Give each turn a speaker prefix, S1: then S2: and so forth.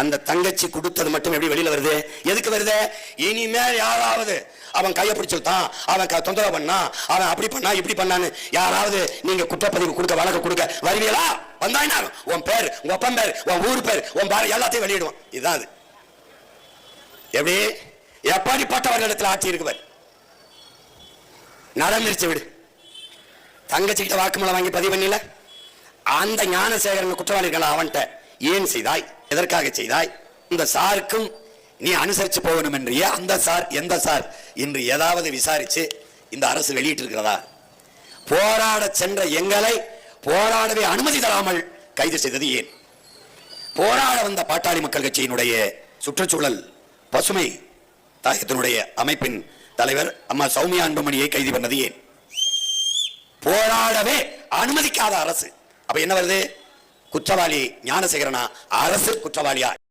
S1: அந்த தங்கச்சி கொடுத்தது மட்டும் எப்படி வெளியில வருது? எதுக்கு வருது? இனிமேல் யாராவது அவன் கையை பிடிச்சுட்டான் அவன் தொந்தரவு பண்ணா அவன் அப்படி பண்ணா இப்படி பண்ணான்னு யாராவது நீங்க குற்றப்பதிவு கொடுக்க வழக்கு கொடுக்க வருவீங்களா? வந்தாயினா உன் பேர் உன் ஒப்பம் பேர் உன் ஊர் பேர் உன் பாரு எல்லாத்தையும் வெளியிடுவான். இதுதான் அது. எப்படி? எப்படிப்பட்டவர்களிடத்தில் ஆட்சி இருக்குவர்? நடந்துருச்சு விடு. தங்கச்சிக்கிட்ட வாக்குமூலம் வாங்கி பதிவு பண்ணல. அந்த ஞானசேகரன் குற்றவாளி அவன்கிட்ட ஏன் செய்தாய்? எதற்காக செய்தாய்? இந்த சாருக்கும் நீ அனுசரிச்சு போகணும் என்றிய? அந்த சார் எந்த சார்? என்று ஏதாவது விசாரிச்சு இந்த அரசு வெளியிட்டிருக்கிறதா? போராட சென்ற எங்களை போராடவே அனுமதி தராமல் கைது செய்தது ஏன்? போராட வந்த பாட்டாளி மக்கள் கட்சியினுடைய சுற்றுச்சூழல் பசுமை தாயத்தினுடைய அமைப்பின் தலைவர் அம்மா சௌமியா அன்புமணியை கைது பண்ணது ஏன்? போராடவே அனுமதிக்காத அரசு. அப்ப என்ன வருது? குற்றவாளி ஞானசேகரனா அரசு குற்றவாளியா?